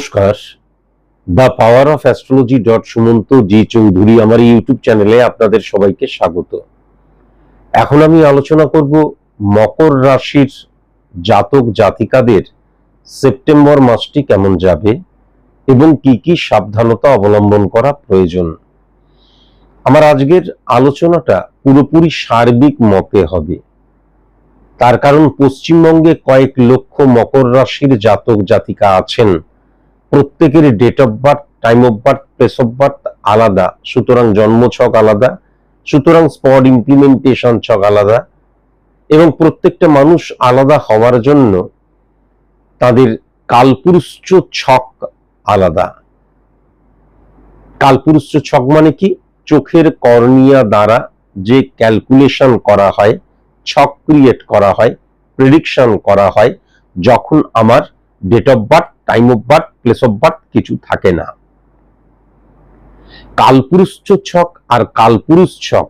নমস্কার। The power of astrology dot Sumanta ji Chowdhury আমার YouTube চ্যানেলে আপনাদের সবাইকে স্বাগত। এখন আমি আলোচনা করব মকর রাশির জাতক জাতিকাদের সেপ্টেম্বর মাসটি কেমন যাবে এবং কি কি সাবধানতা অবলম্বন করা প্রয়োজন। আমার আজকের আলোচনাটা পুরোপুরি সার্বিক মতে হবে। তার কারণ পশ্চিমবঙ্গে কয়েক লক্ষ মকর রাশির জাতক জাতিকা আছেন। প্রত্যেকের date of birth time of birth place of birth আলাদা। সুতরাং জন্ম ছক আলাদা, সুতরাং স্পট ইমপ্লিমেন্টেশন ছক আলাদা এবং প্রত্যেকটা মানুষ আলাদা হওয়ার জন্য তাদের কালপুরুষ ছক আলাদা। কালপুরুষ ছক মানে কি? চোখের কর্নিয়া দ্বারা যে ক্যালকুলেশন করা হয়, ছক ক্রিয়েট করা হয় প্রেডিকশন করা হয়, যখন আমার date of birth time of birth place of birth কিছু থাকে না। কালপুরুষ ছক আর কালপুরুষ ছক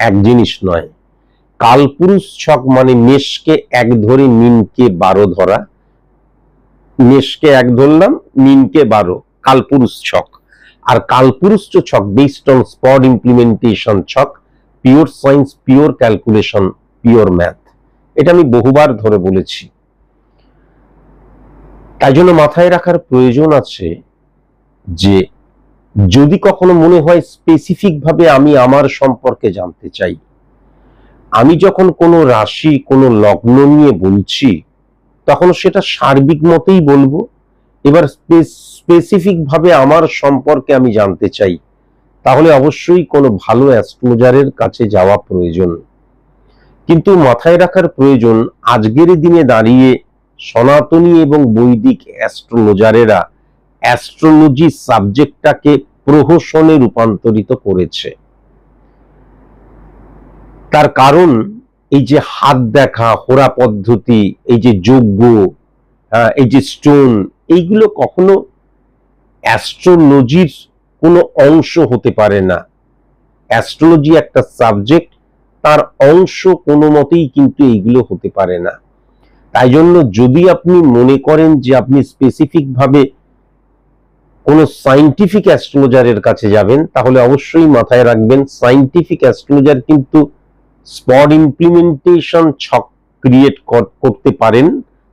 এক জিনিস নয়। কালপুরুষ ছক মানে মেষকে এক ধরে মিনকে বারো ধরা। মেষকে এক ধরলাম মিনকে বারো কালপুরুষ ছক আর কালপুরুষ ছক বেসড অন স্পট ইমপ্লিমেন্টেশন ছক pure science pure calculation pure math এটা আমি বহুবার ধরে বলেছি। তাই জন্য মাথায় রাখার প্রয়োজন আছে যে যদি কখনো মনে হয় স্পেসিফিক ভাবে আমি আমার সম্পর্কে জানতে চাই, আমি যখন কোনো রাশি, কোনো লগ্ন নিয়ে বলছি, তখন সেটা সার্বিক মতেই বলব। এবার স্পেসিফিক ভাবে আমার সম্পর্কে আমি জানতে চাই, তাহলে অবশ্যই কোনো ভালো অ্যাস্ট্রোলজারের কাছে যাওয়া প্রয়োজন। কিন্তু মাথায় রাখার প্রয়োজন, আজকের দিনে দাঁড়িয়ে সনাতনী এবং বৈদিক অ্যাস্ট্রোলজারেরা অ্যাস্ট্রোলজি সাবজেক্টটাকে প্রহসনে রূপান্তরিত করেছে। তার কারণ এই যে হাত দেখা হোরা পদ্ধতি, এই যে যোগ্য এই যে স্টোন, এইগুলো কখনো অ্যাস্ট্রোলজির কোনো অংশ হতে পারে না। অ্যাস্ট্রোলজি একটা সাবজেক্ট, তার অংশ কোনো মতেই কিন্তু এইগুলো হতে পারে না। তাই জন্য যদি আপনি মনে করেন যে আপনি স্পেসিফিক ভাবে কোন সাইন্টিফিক অ্যাস্ট্রোলজারের কাছে যাবেন, তাহলে অবশ্যই মাথায় রাখবেন সাইন্টিফিক অ্যাস্ট্রোলজার কিন্তু স্পট ইমপ্লিমেন্টেশন ছক ক্রিয়েট করতে পারেন।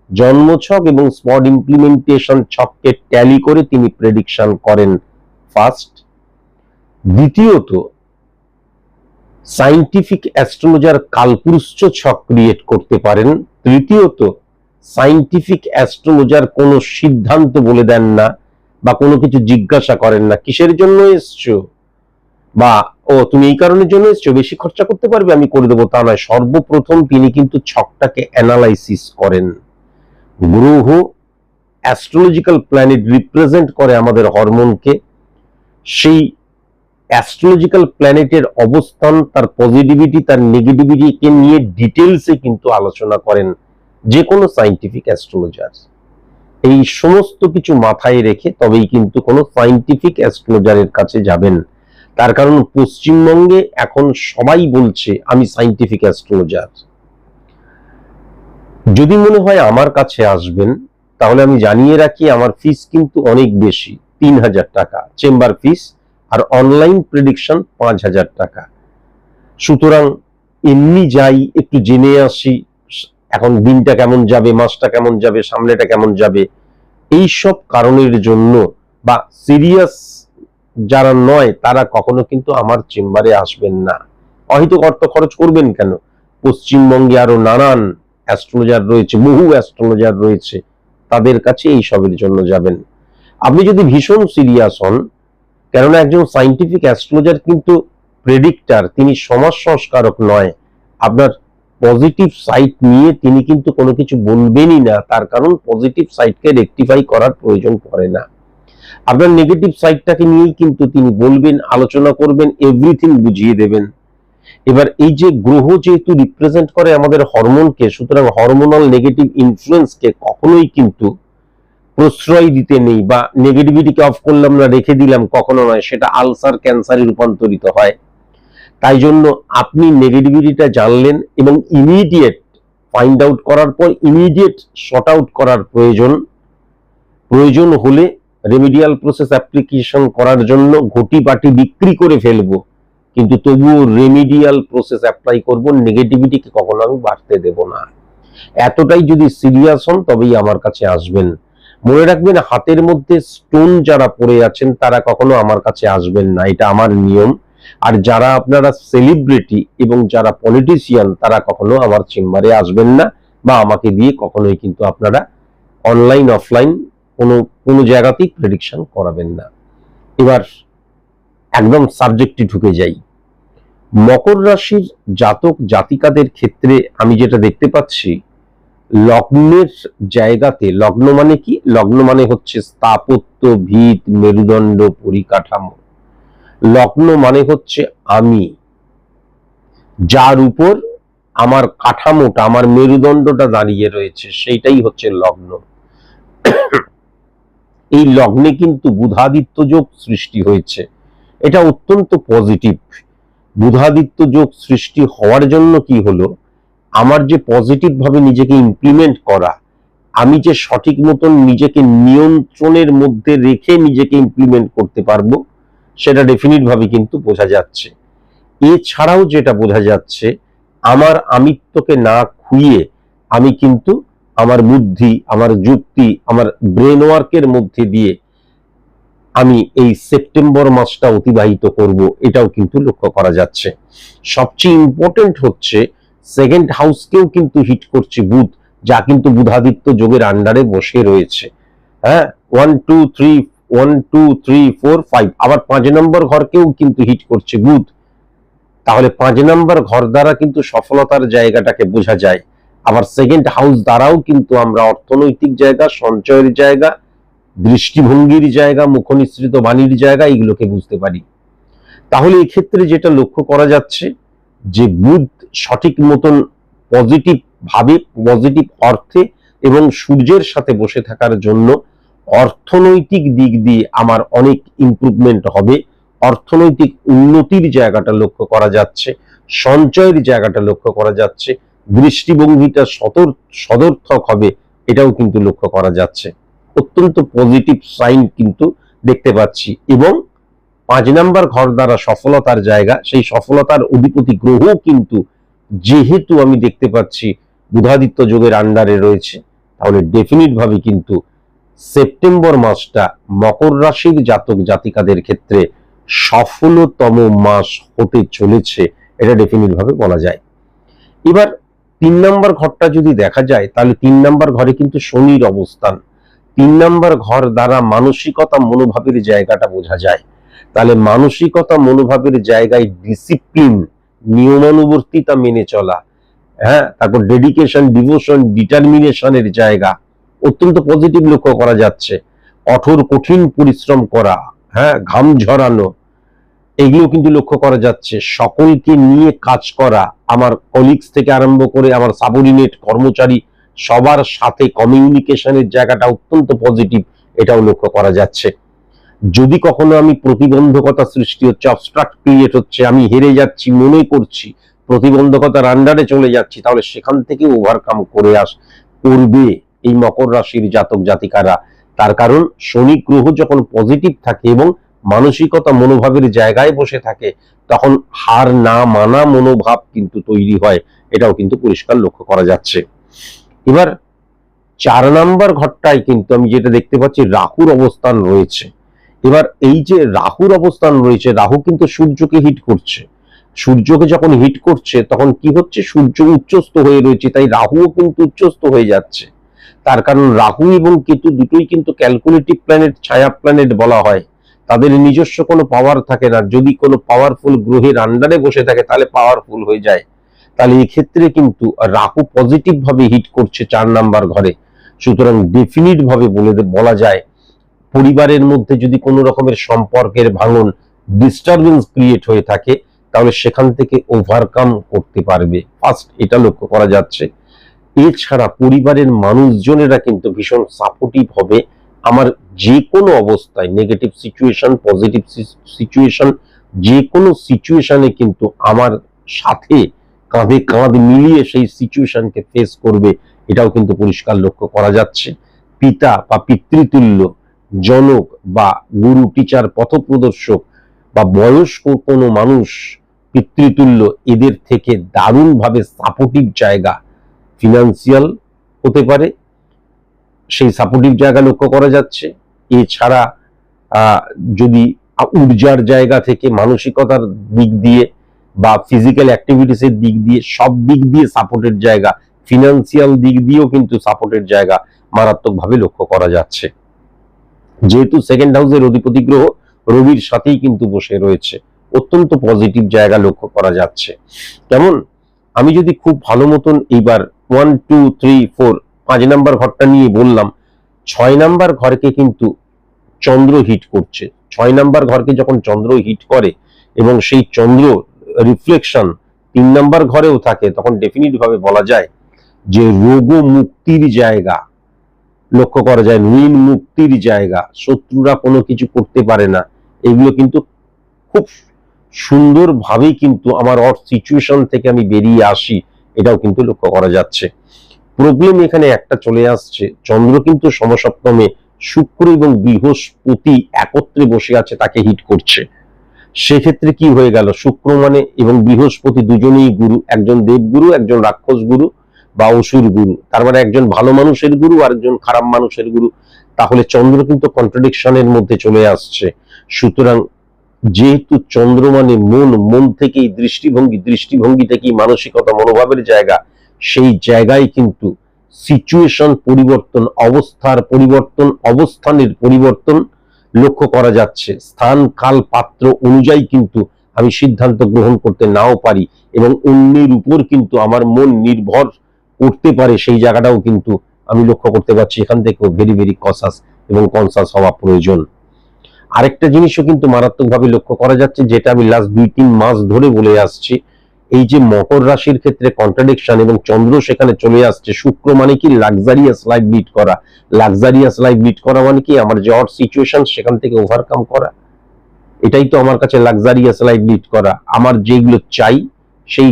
জন্মছক এবং স্পট ইমপ্লিমেন্টেশন ছককে ট্যালি করে তিনি প্রেডিকশন করেন ফার্স্ট দ্বিতীয়ত সাইন্টিফিক অ্যাস্ট্রোলজার কালপুরুষ ছক ক্রিয়েট করতে পারেন তৃতীয়ত সাইন্টিফিক অ্যাস্ট্রোলজার কোনো সিদ্ধান্ত বলে দেন না বা কোনো কিছু জিজ্ঞাসা করেন না কিসের জন্য এসছো বা ও তুমি এই কারণের জন্য এসছো বেশি খরচা করতে পারবে আমি করে দেবো তা নয় সর্বপ্রথম তিনি কিন্তু ছকটাকে অ্যানালাইসিস করেন গ্রহ অ্যাস্ট্রোলজিক্যাল প্ল্যানেট রিপ্রেজেন্ট করে আমাদের হরমোনকে সেই অ্যাস্ট্রোলজিক্যাল প্ল্যানেটের অবস্থান, তার পজিটিভিটি তার নেগেটিভিটিকে নিয়ে ডিটেলসে কিন্তু আলোচনা করেন যে কোনো সাইন্টিফিক অ্যাস্ট্রোলজার এই সমস্ত কিছু মাথায় রেখে তবেই কিন্তু কোনো সাইন্টিফিক অ্যাস্ট্রোলজারের কাছে যাবেন। তার কারণ পশ্চিমবঙ্গে এখন সবাই বলছে, আমি সাইন্টিফিক অ্যাস্ট্রোলজার যদি মনে হয় আমার কাছে আসবেন, তাহলে আমি জানিয়ে রাখি আমার ফিস কিন্তু অনেক বেশি, তিন হাজার টাকা। চেম্বার ফিস আর অনলাইন প্রেডিকশন পাঁচ হাজার টাকা। সুতরাং এমনি যাই, একটু জেনে আসি, এখন দিনটা কেমন যাবে, মাসটা কেমন যাবে, সামনেটা কেমন যাবে, এই সব কারণের জন্য বা সিরিয়াস যারা নয়, তারা কখনো কিন্তু আমার চেম্বারে আসবেন না। অহিত অর্থ খরচ করবেন কেন? পশ্চিমবঙ্গে আরও নানান অ্যাস্ট্রোলজার রয়েছে, বহু অ্যাস্ট্রোলজার রয়েছে, তাদের কাছে এই সবের জন্য যাবেন। আপনি যদি ভীষণ সিরিয়াস হন কেননা একজন সাইন্টিফিক অ্যাস্ট্রোলজার কিন্তু প্রেডিক্টার তিনি সমাজ সংস্কারক নয়। আপনার পজিটিভ সাইট নিয়ে তিনি কিন্তু কোনো কিছু বলবেনই না। তার কারণ পজিটিভ সাইটকে রেকটিফাই করার প্রয়োজন পড়ে না। আপনার নেগেটিভ সাইটটাকে নিয়েই কিন্তু তিনি বলবেন, আলোচনা করবেন এভরিথিং বুঝিয়ে দেবেন। এবার এই যে গ্রহ যেহেতু রিপ্রেজেন্ট করে আমাদের হরমোনকে সুতরাং হরমোনাল নেগেটিভ ইনফ্লুয়েন্সকে কখনোই কিন্তু প্রশ্রয় দিতে নেই বা নেগেটিভিটিকে অফ করলাম না রেখে দিলাম, কখনো নয়, সেটা আলসার ক্যান্সারে রূপান্তরিত হয়। তাই জন্য আপনি নেগেটিভিটিটা জানলেন এবং ইমিডিয়েট ফাইন্ড আউট করার পর ইমিডিয়েট শর্ট আউট করার প্রয়োজন। প্রয়োজন হলে রেমিডিয়াল প্রসেস অ্যাপ্লিকেশন করার জন্য ঘটি বাটি বিক্রি করে ফেলব। কিন্তু তবুও রেমিডিয়াল প্রসেস অ্যাপ্লাই করব নেগেটিভিটিকে কখনো আমি বাড়তে দেব না। এতটাই যদি সিরিয়াস হন, তবেই আমার কাছে আসবেন। মনে রাখবেন, হাতের মধ্যে স্টোন যারা পড়ে আছেন, তারা কখনো আমার কাছে আসবেন না। এটা আমার নিয়ম। আর যারা আপনারা সেলিব্রিটি এবং যারা পলিটিশিয়ান তারা কখনো আমার চেম্বারে আসবেন না বা আমাকে দিয়ে কখনোই কিন্তু আপনারা অনলাইন অফলাইন কোনো কোনো জায়গাতেই প্রেডিকশন করাবেন না। এবার একদম সাবজেক্টে ঢুকে যাই। মকর রাশির জাতক, জাতিকাদের ক্ষেত্রে আমি যেটা দেখতে পাচ্ছি লগ্নের জায়গাতে, লগ্ন মানে কি? লগ্ন মানে হচ্ছে স্থাপত্য, ভিত, মেরুদণ্ড, পরিকাঠামো। লগ্ন মানে হচ্ছে আমি, যার উপর আমার কাঠামোটা, আমার মেরুদণ্ডটা দাঁড়িয়ে রয়েছে, সেইটাই হচ্ছে লগ্ন। এই লগ্নে কিন্তু বুধাদিত্য যোগ সৃষ্টি হয়েছে। এটা অত্যন্ত পজিটিভ বুধাদিত্য যোগ সৃষ্টি হওয়ার জন্য কি হলো? আমার যে পজিটিভ ভাবে নিজেকে ইমপ্লিমেন্ট করা, আমি যে সঠিক মতন নিজেকে নিয়ন্ত্রণের মধ্যে রেখে নিজেকে ইমপ্লিমেন্ট করতে পারব, সেটা ভাবে কিন্তু বোঝা যাচ্ছে। এছাড়াও যেটা বোঝা যাচ্ছে, আমার আমিত্বকে না খুইয়ে আমি কিন্তু আমার বুদ্ধি, আমার যুক্তি, আমার ব্রেন ওয়ার্কের মধ্যে দিয়ে আমি এই সেপ্টেম্বর মাসটা অতিবাহিত করব, এটাও কিন্তু লক্ষ্য করা যাচ্ছে। সবচেয়ে ইম্পর্টেন্ট হচ্ছে সেকেন্ড হাউসকেও কিন্তু হিট করছে বুধ, যা কিন্তু বুধাদিত্য যোগের আন্ডারে বসে রয়েছে। হ্যাঁ one two three one two three four five আবার পাঁচ নম্বর ঘরকেও কিন্তু হিট করছে বুধ। তাহলে পাঁচ নম্বর ঘর দ্বারা কিন্তু সফলতার জায়গাটাকে বোঝা যায়। আবার সেকেন্ড হাউস দ্বারাও কিন্তু আমরা অর্থনৈতিক জায়গা, সঞ্চয়ের জায়গা, দৃষ্টিভঙ্গির জায়গা, মুখনিসৃত বাণীর জায়গা এগুলোকে বুঝতে পারি। তাহলে এক্ষেত্রে যেটা লক্ষ্য করা যাচ্ছে, যে বুধ সঠিক মতন পজিটিভ ভাবে পজিটিভ অর্থে এবং সূর্যের সাথে বসে থাকার জন্য অর্থনৈতিক দিক দিয়ে আমার অনেক ইমপ্রুভমেন্ট হবে। অর্থনৈতিক উন্নতির জায়গাটা লক্ষ্য করা যাচ্ছে, সঞ্চয়ের জায়গাটা লক্ষ্য করা যাচ্ছে, দৃষ্টিভঙ্গিটা সতর, সদর্থক হবে, এটাও কিন্তু লক্ষ্য করা যাচ্ছে। অত্যন্ত পজিটিভ সাইন কিন্তু দেখতে পাচ্ছি এবং পাঁচ নাম্বার ঘর দ্বারা সফলতার জায়গা, সেই সফলতার অধিপতি গ্রহ কিন্তু যেহেতু আমি দেখতে পাচ্ছি বুধাদিত্য যোগের আন্ডারে রয়েছে, তাহলে ডেফিনিট ভাবে কিন্তু সেপ্টেম্বর মাসটা মকর রাশির জাতক জাতিকাদের ক্ষেত্রে সফলতম মাস হতে চলেছে, এটা ডেফিনিট ভাবে বলা যায়। এবার তিন নম্বর ঘরটা যদি দেখা যায়, তাহলে তিন নম্বর ঘরে কিন্তু শনির অবস্থান। তিন নম্বর ঘর দ্বারা মানসিকতা মনোভাবের জায়গাটা বোঝা যায়। তাহলে মানসিকতা মনোভাবের জায়গায় ডিসিপ্লিন নিয়মানুবর্তিতা মেনে চলা হ্যাঁ? তারপর ডেডিকেশন ডিভোশন ডিটারমিনেশনের জায়গা অত্যন্ত পজিটিভ লক্ষ্য করা যাচ্ছে। কঠোর, কঠিন পরিশ্রম করা হ্যাঁ? ঘাম ঝরানো, এগুলো কিন্তু লক্ষ্য করা যাচ্ছে। সকলকে নিয়ে কাজ করা, আমার কলিগস থেকে আরম্ভ করে আমার সাবঅর্ডিনেট কর্মচারী সবার সাথে কমিউনিকেশনের জায়গাটা অত্যন্ত পজিটিভ এটাও লক্ষ্য করা যাচ্ছে। যদি কখনো আমি প্রতিবন্ধকতা সৃষ্টি হচ্ছে অবস্ট্রাক্ট ক্রিয়েট হচ্ছে, আমি হেরে যাচ্ছি, মনে করছি, প্রতিবন্ধকতার আন্ডারে চলে যাচ্ছি, তাহলে সেখান থেকে ওভারকাম করে আস, করবে এই মকর রাশির জাতক জাতিকারা। তার কারণ শনি গ্রহ যখন পজিটিভ থাকে এবং মানসিকতা মনোভাবের জায়গায় বসে থাকে, তখন হার না মানা মনোভাব কিন্তু তৈরি হয়, এটাও কিন্তু পরিষ্কার লক্ষ্য করা যাচ্ছে। এবার চার নাম্বার ঘরটায় কিন্তু আমি যেটা দেখতে পাচ্ছি, রাহুর অবস্থান রয়েছে। এবার এই যে রাহুর অবস্থান রয়েছে, রাহু কিন্তু সূর্যকে হিট করছে। সূর্যকে যখন হিট করছে, তখন কি হচ্ছে? সূর্য উচ্চস্থ হয়ে রয়েছে, তাই রাহুও কিন্তু উচ্চস্থ হয়ে যাচ্ছে। তার কারণ রাহু এবং কেতু দুটোই কিন্তু ক্যালকুলেটিভ প্ল্যানেট ছায়া প্ল্যানেট বলা হয়। তাদের নিজস্ব কোনো পাওয়ার থাকে না। যদি কোনো পাওয়ারফুল গ্রহের আন্ডারে বসে থাকে, তাহলে পাওয়ারফুল হয়ে যায়। তাহলে এই ক্ষেত্রে কিন্তু রাহু পজিটিভ ভাবে হিট করছে চার নাম্বার ঘরে। সুতরাং ডেফিনিট ভাবে বলে বলা যায় পরিবারের মধ্যে যদি কোনো রকমের সম্পর্কের ভাঙন ডিস্টারবেন্স ক্রিয়েট হয়ে থাকে, তাহলে সেখান থেকে ওভারকাম করতে পারবে। ফার্স্ট এটা লক্ষ্য করা যাচ্ছে। এছাড়া পরিবারের মানুষজনেরা কিন্তু ভীষণ সাপোর্টিভ হবে। আমার যে কোনো অবস্থায় নেগেটিভ সিচুয়েশন পজিটিভ সিচুয়েশন যে কোনো সিচুয়েশনে কিন্তু আমার সাথে কাঁধে কাঁধ মিলিয়ে সেই সিচুয়েশনকে ফেস করবে। এটাও কিন্তু পরিষ্কার লক্ষ্য করা যাচ্ছে। পিতা বা পিতৃতুল্য জনক বা গুরু টিচার পথপ্রদর্শক বা বয়স্ক কোনো মানুষ পিতৃতুল্য এদের থেকে দারুণভাবে সাপোর্টিভ জায়গা ফিনান্সিয়াল হতে পারে। সেই সাপোর্টিভ জায়গা লক্ষ্য করা যাচ্ছে। এছাড়া যদি ঊর্জার জায়গা থেকে মানসিকতার দিক দিয়ে বা ফিজিক্যাল অ্যাক্টিভিটিসের দিক দিয়ে সব দিক দিয়ে সাপোর্টের জায়গা ফিনান্সিয়াল দিক দিয়েও কিন্তু সাপোর্টের জায়গা মারাত্মকভাবে লক্ষ্য করা যাচ্ছে। যেহেতু সেকেন্ড হাউসের অধিপতি গ্রহ রবির সাথেই কিন্তু বসে রয়েছে। অত্যন্ত পজিটিভ জায়গা লক্ষ্য করা যাচ্ছে। কেমন? আমি যদি খুব ভালো মতন এইবার ওয়ান টু থ্রি ফোর পাঁচ নাম্বার ঘরটা নিয়ে বললাম, ছয় নাম্বার ঘরকে কিন্তু চন্দ্র হিট করছে। ছয় নাম্বার ঘরকে যখন চন্দ্র হিট করে এবং সেই চন্দ্র রিফ্লেকশন তিন নাম্বার ঘরেও থাকে, তখন ডেফিনিট ভাবে বলা যায় যে রোগ মুক্তির জায়গা। লক্ষ্য করা যায় ঋণ মুক্তির জায়গা, শত্রুরা কোনো কিছু করতে পারে না। এগুলো কিন্তু খুব সুন্দরভাবেই কিন্তু আমার অর সিচুয়েশন থেকে আমি বেরিয়ে আসি, এটাও কিন্তু লক্ষ্য করা যাচ্ছে। প্রবলেম এখানে একটা চলে আসছে, চন্দ্র কিন্তু সমসপ্তমে শুক্র এবং বৃহস্পতি একত্রে বসে আছে, তাকে হিট করছে। সেক্ষেত্রে কি হয়ে গেল? শুক্র মানে এবং বৃহস্পতি দুজনেই গুরু, একজন দেবগুরু, একজন রাক্ষস গুরু বা অসুর গুরু। তার মানে একজন ভালো মানুষের গুরু আর একজন খারাপ মানুষের গুরু। তাহলে চন্দ্র কিন্তু কন্ট্রাডিকশনের মধ্যে চলে আসছে। সুতরাং যেহেতু চন্দ্র মানে মন মন থেকেই দৃষ্টিভঙ্গি দৃষ্টিভঙ্গি থেকেই মানসিকতা, মনোভাবের জায়গা, সেই জায়গায় কিন্তু সিচুয়েশন পরিবর্তন, অবস্থার পরিবর্তন, অবস্থানের পরিবর্তন লক্ষ্য করা যাচ্ছে। স্থান, কাল, পাত্র অনুযায়ী কিন্তু আমি সিদ্ধান্ত গ্রহণ করতে নাও পারি এবং অন্যের উপর কিন্তু আমার মন নির্ভর করতে পারে, সেই জায়গাটাও কিন্তু আমি লক্ষ্য করতে পারছি। এখান থেকেও ভেরি ভেরি কসাস এবং কনসাস হওয়া প্রয়োজন। আরেকটা জিনিসও কিন্তু মারাত্মকভাবে লক্ষ্য করা যাচ্ছে, যেটা আমি লাস্ট দুই, তিন মাস ধরে বলে আসছি। এই যে মকর রাশির ক্ষেত্রে কন্ট্রাডিকশন এবং চন্দ্র সেখানে চলে আসছে, শুক্র মানে কি লাক্সারিয়াস লাইফ লিড করা। লাক্সারিয়াস লাইফ লিড করা মানে কি আমার যে হট সিচুয়েশন সেখান থেকে ওভারকাম করা। এটাই তো আমার কাছে লাক্সারিয়াস লাইফ লিড করা। আমার যেগুলো চাই, সেই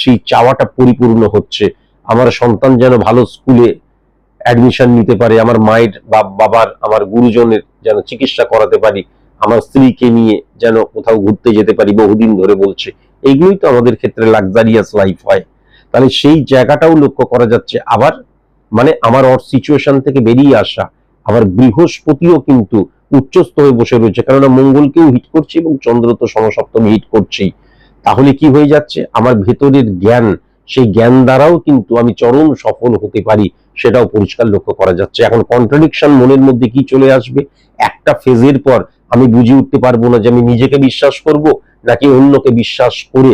সেই চাওয়াটা পরিপূর্ণ হচ্ছে। আমার সন্তান যেন ভালো স্কুলে অ্যাডমিশন নিতে পারে, আমার মায়ের বা বাবার, আমার গুরুজনের যেন চিকিৎসা করাতে পারি, আমার স্ত্রীকে নিয়ে যেন কোথাও ঘুরতে যেতে পারি, বহুদিন ধরে বলছে। এইগুলোই তো আমাদের ক্ষেত্রে লাক্সারিয়াস লাইফ হয়। তাহলে সেই জায়গাটাও লক্ষ্য করা যাচ্ছে। আবার মানে আমার অর সিচুয়েশন থেকে বেরিয়ে আসা আবার বৃহস্পতিও কিন্তু উচ্চস্থ হয়ে বসে রয়েছে। কেননা মঙ্গলকেও হিট করছে এবং চন্দ্র তো সমসপ্তমী হিট করছেই। তাহলে কি হয়ে যাচ্ছে? আমার ভেতরের জ্ঞান সেই জ্ঞান দ্বারাও কিন্তু আমি চরম সফল হতে পারি, সেটাও পরিষ্কার লক্ষ্য করা যাচ্ছে। এখন কন্ট্রাডিকশন মনের মধ্যে কি চলে আসবে? একটা ফেজের পর আমি বুঝে উঠতে পারব না যে আমি নিজেকে বিশ্বাস করব নাকি অন্যকে বিশ্বাস করে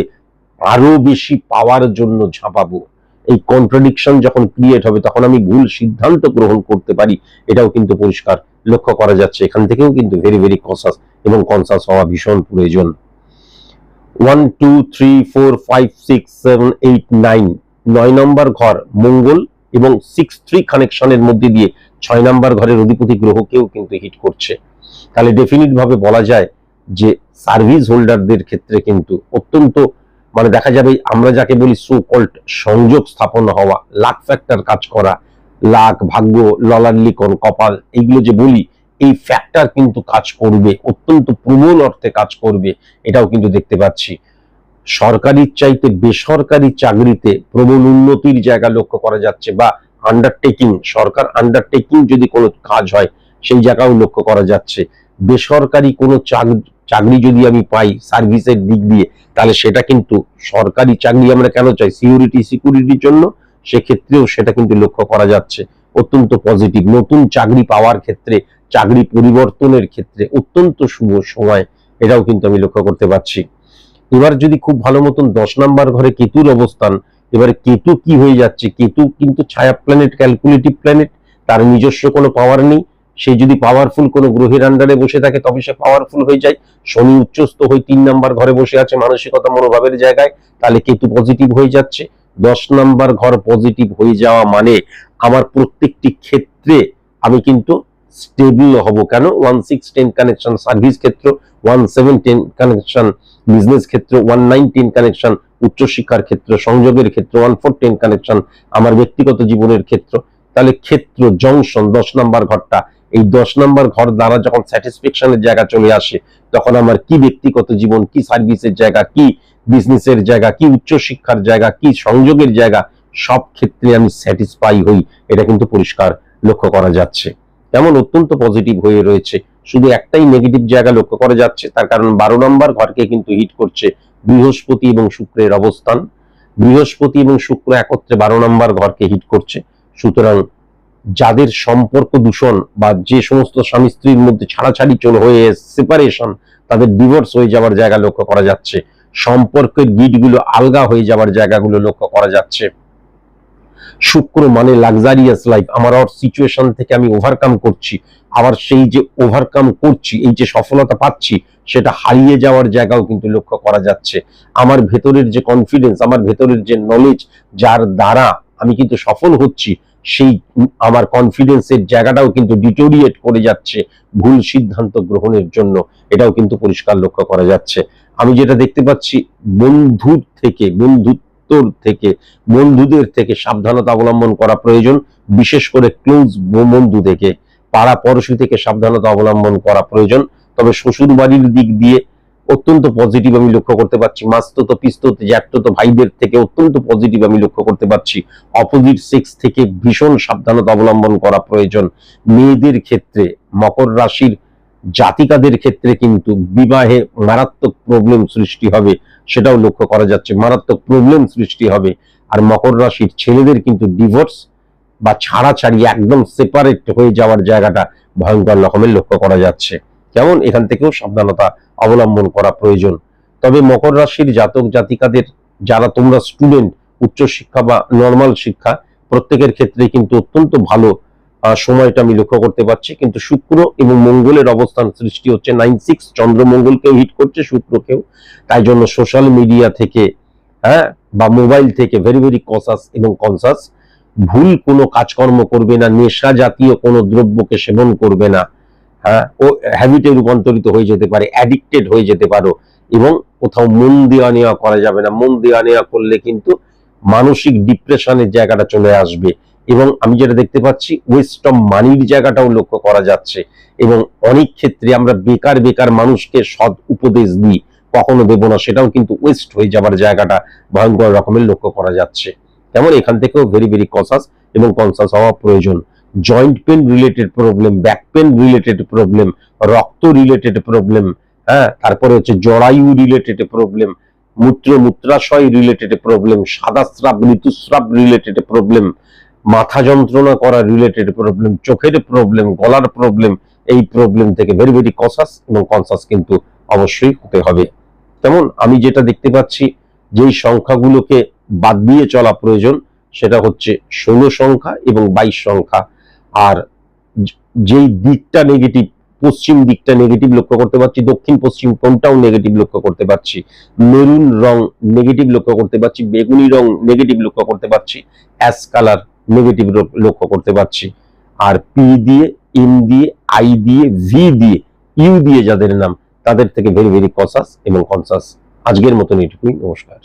আরও বেশি পাওয়ার জন্য ঝাঁপাবো। এই কন্ট্রাডিকশন যখন ক্রিয়েট হবে, তখন আমি ভুল সিদ্ধান্ত গ্রহণ করতে পারি, এটাও কিন্তু পরিষ্কার লক্ষ্য করা যাচ্ছে। এখান থেকেও কিন্তু ভেরি ভেরি কনসাস এবং কনসাস হওয়া ভীষণ প্রয়োজন। One two three four five six seven eight nine নয় নম্বর ঘর মঙ্গল এবং সিক্স থ্রি কানেকশনের মধ্যে দিয়ে ছয় নম্বর ঘরের অধিপতি গ্রহকেও কিন্তু হিট করছে। তাহলে ডেফিনিট ভাবে বলা যায় যে সার্ভিস হোল্ডারদের ক্ষেত্রে কিন্তু অত্যন্ত মানে দেখা যাবে আমরা যাকে বলি সো কল্ড সংযোগ স্থাপন হওয়া লাক ফ্যাক্টর কাজ করা লাক ভাগ্য, ললাল্লিকন, কপাল, এইগুলো যে বলি এই ফ্যাক্টর কিন্তু কাজ করবে, অত্যন্ত প্রবল অর্থে কাজ করবে, এটাও কিন্তু দেখতে পাচ্ছি। সরকারির চাইতে বেসরকারি চাকরিতে প্রবল উন্নতির জায়গা লক্ষ্য করা যাচ্ছে বা আন্ডারটেকিং সরকার আন্ডারটেকিং যদি কোনো কাজ হয়, সেই জায়গাও লক্ষ্য করা যাচ্ছে। বেসরকারি কোনো চাক- চাকরি যদি আমি পাই সার্ভিসের দিক দিয়ে, তাহলে সেটা কিন্তু সরকারি চাকরি আমরা কেন চাই? সিকিউরিটি সিকিউরিটির জন্য সেক্ষেত্রেও সেটা কিন্তু লক্ষ্য করা যাচ্ছে। অত্যন্ত পজিটিভ নতুন চাকরি পাওয়ার ক্ষেত্রে চাকরি পরিবর্তনের ক্ষেত্রে অত্যন্ত শুভ সময়, এটাও কিন্তু আমি লক্ষ্য করতে পারছি। এবার যদি খুব ভালো মতন দশ নাম্বার ঘরে কেতুর অবস্থান, এবারে কেতু কি হয়ে যাচ্ছে? কেতু কিন্তু ছায়া প্ল্যানেট ক্যালকুলেটিভ প্ল্যানেট তার নিজস্ব কোনো পাওয়ার নেই। সে যদি পাওয়ারফুল কোনো গ্রহের আন্ডারে বসে থাকে, তবে সে পাওয়ারফুল হয়ে যায়। শনি উচ্চস্থ হয়ে তিন নাম্বার ঘরে বসে আছে মানসিকতা মনোভাবের জায়গায়, তাহলে কেতু পজিটিভ হয়ে যাচ্ছে। দশ নাম্বার ঘর পজিটিভ হয়ে যাওয়া মানে আমার প্রত্যেকটি ক্ষেত্রে আমি কিন্তু স্টেবল হব কেন? One six ten connection service ক্ষেত্র one seven ten connection business ক্ষেত্র ওয়ান নাইন টেন কানেকশন উচ্চশিক্ষার ক্ষেত্র, সংযোগের ক্ষেত্র ওয়ান ফোর টেন কানেকশন আমার ব্যক্তিগত জীবনের ক্ষেত্র। তাহলে ক্ষেত্র জংশন দশ নাম্বার ঘরটা, এই দশ নাম্বার ঘর দ্বারা যখন স্যাটিসফ্যাকশনের জায়গা চলে আসে, তখন আমার কি ব্যক্তিগত জীবন, কি সার্ভিসের জায়গা, কি বিজনেসের জায়গা, কি উচ্চশিক্ষার জায়গা, কি সংযোগের জায়গা, সব ক্ষেত্রে আমি স্যাটিসফাই হই। এটা কিন্তু পরিষ্কার লক্ষ্য করা যাচ্ছে। এমন অত্যন্ত পজিটিভ হয়ে রয়েছে। শুধু একটাই নেগেটিভ জায়গা লক্ষ্য করা যাচ্ছে, তার কারণ বারো নম্বর ঘরকে কিন্তু হিট করছে বৃহস্পতি এবং শুক্রের অবস্থান। বৃহস্পতি এবং শুক্র একত্রে বারো নম্বর ঘরকে হিট করছে। সুতরাং যাদের সম্পর্ক দূষণ বা যে সমস্ত স্বামী স্ত্রীর মধ্যে ছাড়াছাড়ি চলে হয়ে সেপারেশন তাদের ডিভোর্স হয়ে যাওয়ার জায়গা লক্ষ্য করা যাচ্ছে। সম্পর্কের গিটগুলো আলগা হয়ে যাওয়ার জায়গাগুলো লক্ষ্য করা যাচ্ছে। শুক্র মানে লাক্সারিয়াস লাইফ আমার ওর সিচুয়েশন থেকে আমি ওভারকাম করছি। আবার সেই যে ওভারকাম করছি, এই যে সফলতা পাচ্ছি, সেটা হারিয়ে যাওয়ার জায়গাও কিন্তু লক্ষ্য করা যাচ্ছে। আমার ভেতরের যে কনফিডেন্স আমার ভেতরের যে নলেজ যার দ্বারা আমি কিন্তু সফল হচ্ছি, সেই আমার কনফিডেন্সের জায়গাটাও কিন্তু ডিটোরিয়েট করে যাচ্ছে ভুল সিদ্ধান্ত গ্রহণের জন্য। এটাও কিন্তু পরিষ্কার লক্ষ্য করা যাচ্ছে। আমি যেটা দেখতে পাচ্ছি, বন্ধুর থেকে বন্ধুত্বর থেকে, বন্ধুদের থেকে সাবধানতা অবলম্বন করা প্রয়োজন। বিশেষ করে ক্লোজ বন্ধু থেকে পাড়া পড়শি থেকে সাবধানতা অবলম্বন করা প্রয়োজন। তবে শ্বশুর বাড়ির দিক দিয়ে অত্যন্ত পজিটিভ আমি লক্ষ্য করতে পারছি। মাস্তত, পিস্তত জ্যাঠত ভাইদের থেকে অত্যন্ত পজিটিভ আমি লক্ষ্য করতে পারছি। অপোজিট সেক্স থেকে ভীষণ সাবধানতা অবলম্বন করা প্রয়োজন। মেয়েদের ক্ষেত্রে মকর রাশির জাতিকাদের ক্ষেত্রে কিন্তু বিবাহে মারাত্মক প্রবলেম সৃষ্টি হবে, সেটাও লক্ষ্য করা যাচ্ছে। মারাত্মক প্রবলেম সৃষ্টি হবে। আর মকর রাশির ছেলেদের কিন্তু ডিভোর্স বা ছাড়াছাড়ি একদম সেপারেট হয়ে যাওয়ার জায়গাটা ভয়ঙ্কর রকমের লক্ষ্য করা যাচ্ছে। কেমন? এখান থেকেও সাবধানতা অবলম্বন করা প্রয়োজন। তবে মকর রাশির জাতক জাতিকাদের, যারা তোমরা স্টুডেন্ট উচ্চশিক্ষা বা নর্মাল শিক্ষা, প্রত্যেকের ক্ষেত্রে কিন্তু অত্যন্ত ভালো সময়টা আমি লক্ষ্য করতে পারছি। কিন্তু শুক্র এবং মঙ্গলের অবস্থান সৃষ্টি হচ্ছে নাইন সিক্স। চন্দ্র মঙ্গলকেও হিট করছে, শুক্রকেও। তাই জন্য সোশ্যাল মিডিয়া থেকে হ্যাঁ বা মোবাইল থেকে ভেরি ভেরি কসাস এবং কনসাস ভুল কোনো কাজকর্ম করবে না, নেশা জাতীয় কোনো দ্রব্যকে সেবন করবে না হ্যাঁ ও হ্যাবিটে রূপান্তরিত হয়ে যেতে পারে অ্যাডিক্টেড হয়ে যেতে পারো এবং কোথাও মন দেওয়া নেওয়া করা যাবে না। মন দেওয়া নেওয়া করলে কিন্তু মানসিক ডিপ্রেশনের জায়গাটা চলে আসবে। এবং আমি যেটা দেখতে পাচ্ছি ওয়েস্ট অফ মানির জায়গাটাও লক্ষ্য করা যাচ্ছে। এবং অনেক ক্ষেত্রে আমরা বেকার বেকার মানুষকে সৎ উপদেশ দিই, কখনো দেবো না, সেটাও কিন্তু ওয়েস্ট হয়ে যাবার জায়গাটা ভয়ঙ্কর রকমের লক্ষ্য করা যাচ্ছে। যেমন এখান থেকেও ভেরি ভেরি কনসাস এবং কনসাস হওয়া প্রয়োজন। Joint pain related problem back pain related problem রক্ত রিলেটেড প্রবলেম হ্যাঁ? তারপরে হচ্ছে জরায়ু রিলেটেড প্রবলেম মূত্র, মূত্রাশয় রিলেটেড প্রবলেম সাদা স্রাব, ঋতুস্রাব রিলেটেড প্রবলেম মাথা যন্ত্রণা করা রিলেটেড প্রবলেম চোখের প্রবলেম গলার প্রবলেম এই প্রবলেম থেকে ভেরি ভেরি কনসাস এবং কনসাস কিন্তু অবশ্যই হতে হবে। তেমন আমি যেটা দেখতে পাচ্ছি, যেই সংখ্যাগুলোকে বাদ দিয়ে চলা প্রয়োজন, সেটা হচ্ছে ষোলো সংখ্যা এবং বাইশ সংখ্যা। আর যেই দিকটা নেগেটিভ পশ্চিম দিকটা নেগেটিভ লক্ষ্য করতে পারছি, দক্ষিণ, পশ্চিম কোনটাও নেগেটিভ লক্ষ্য করতে পারছি। মেরুন রং নেগেটিভ লক্ষ্য করতে পারছি, বেগুনি রং নেগেটিভ লক্ষ্য করতে পারছি। অ্যাশ কালার নেগেটিভ লক্ষ্য করতে পারছি। আর পি দিয়ে এম দিয়ে আই দিয়ে ভি দিয়ে ইউ দিয়ে যাদের নাম, তাদের থেকে ভেরি ভেরি কসাস এবং কনসাস আজকের মতন এটুকুই নমস্কার।